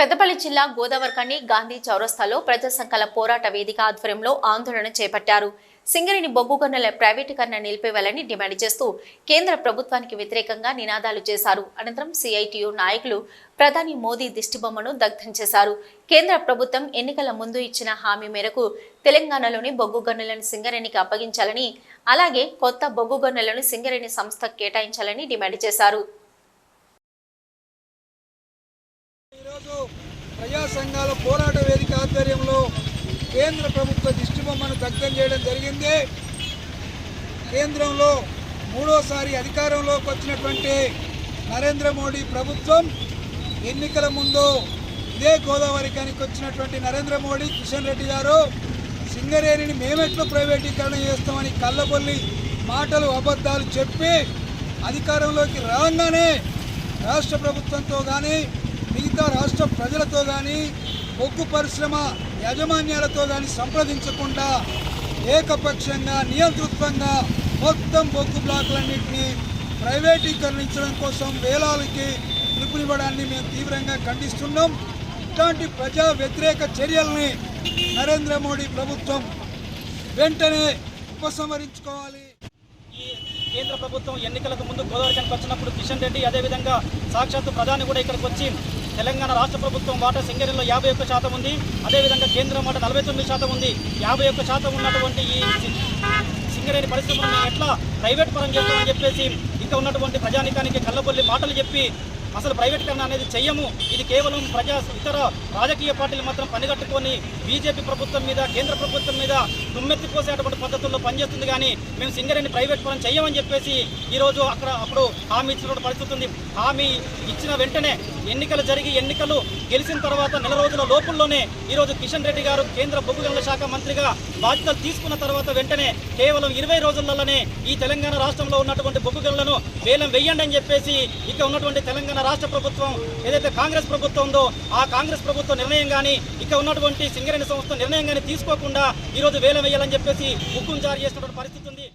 పెద్దపల్లి జిల్లా గోదావరికని గాంధీ చౌరస్తాలో ప్రజాసంకల పోరాట వేదిక ఆధ్వర్యంలో ఆందోళన చేపట్టారు. సింగరేణి బొగ్గు గనుల ప్రైవేటీకరణ నిలిపివేయాలని డిమాండ్ చేస్తూ కేంద్ర ప్రభుత్వానికి వ్యతిరేకంగా నినాదాలు చేశారు. అనంతరం సిఐటియు నాయకులు ప్రధాని మోదీ దిష్టిబొమ్మను దగ్ధం చేశారు. కేంద్ర ప్రభుత్వం ఎన్నికల ముందు ఇచ్చిన హామీ మేరకు తెలంగాణలోని బొగ్గు గనులను సింగరేణికి అప్పగించాలని అలాగే కొత్త బొగ్గు గనులను సింగరేణి సంస్థకు కేటాయించాలని డిమాండ్ చేశారు. ఈరోజు ప్రజా సంఘాల పోరాట వేదిక ఆధ్వర్యంలో కేంద్ర ప్రభుత్వ దిష్టిబొమ్మను దగ్ధం చేయడం జరిగింది. కేంద్రంలో మూడోసారి అధికారంలోకి వచ్చినటువంటి నరేంద్ర మోడీ ప్రభుత్వం ఎన్నికల ముందు ఇదే గోదావరి కానికి వచ్చినటువంటి నరేంద్ర మోడీ కిషన్ రెడ్డి గారు సింగరేణిని మేమెట్లు ప్రైవేటీకరణ చేస్తామని కళ్ళబొల్లి మాటలు అబద్ధాలు చెప్పి అధికారంలోకి రాగానే రాష్ట్ర ప్రభుత్వంతో కానీ మిగతా రాష్ట్ర ప్రజలతో కానీ బొగ్గు పరిశ్రమ యాజమాన్యాలతో కానీ సంప్రదించకుండా ఏకపక్షంగా నియంతృత్వంగా మొత్తం బొగ్గు బ్లాకులన్నింటినీ ప్రైవేటీకరించడం కోసం వేలాలకి పిలుపునివ్వడాన్ని మేము తీవ్రంగా ఖండిస్తున్నాం. ఇట్లాంటి ప్రజా వ్యతిరేక చర్యల్ని నరేంద్ర మోడీ ప్రభుత్వం వెంటనే ఉపసంహరించుకోవాలి. ఈ కేంద్ర ప్రభుత్వం ఎన్నికలకు ముందు గోదావరికి వచ్చినప్పుడు కిషన్ రెడ్డి అదేవిధంగా సాక్షాత్తు ప్రధాని కూడా ఇక్కడికి వచ్చి తెలంగాణ రాష్ట్ర ప్రభుత్వం వాటా సింగరేణిలో యాభై ఒక్క శాతం ఉంది. అదేవిధంగా కేంద్రం వాటా నలభై తొమ్మిది శాతం ఉంది. యాభై ఒక్క శాతం ఉన్నటువంటి ఈ సింగరేణి పరిశ్రమను ఎట్లా ప్రైవేట్ పరం చేస్తామని చెప్పేసి ఇంకా ఉన్నటువంటి ప్రజానికానికి కళ్ళబొల్లి మాటలు చెప్పి అసలు ప్రైవేటీకరణ అనేది చెయ్యము. ఇది కేవలం ప్రజా ఇతర రాజకీయ పార్టీలు మాత్రం పనిగట్టుకొని బీజేపీ ప్రభుత్వం మీద కేంద్ర ప్రభుత్వం మీద తుమ్మెత్తిపోసేటువంటి పద్ధతుల్లో పనిచేస్తుంది. కానీ మేము సింగరేణి ప్రైవేట్ పరం చెయ్యమని చెప్పేసి ఈరోజు అక్కడ అప్పుడు హామీ ఇచ్చినటువంటి పరిస్థితి ఉంది. హామీ ఇచ్చిన వెంటనే ఎన్నికలు జరిగి ఎన్నికలు గెలిచిన తర్వాత నెల రోజుల లోపుల్లోనే ఈరోజు కిషన్ రెడ్డి గారు కేంద్ర బొగ్గు గనుల శాఖ మంత్రిగా బాధ్యతలు తీసుకున్న తర్వాత వెంటనే కేవలం ఇరవై రోజులలోనే ఈ తెలంగాణ రాష్ట్రంలో ఉన్నటువంటి బొగ్గు గనులను వేలం వెయ్యండి అని చెప్పేసి ఇక ఉన్నటువంటి తెలంగాణ రాష్ట్ర ప్రభుత్వం ఏదైతే కాంగ్రెస్ ప్రభుత్వం ఉందో ఆ కాంగ్రెస్ ప్రభుత్వ నిర్ణయం కానీ ఇక ఉన్నటువంటి సింగరేణి సంస్థ నిర్ణయం కానీ తీసుకోకుండా ఈరోజు వేలం వేయాలని చెప్పేసి హుకుం జారీ చేసినటువంటి పరిస్థితి ఉంది.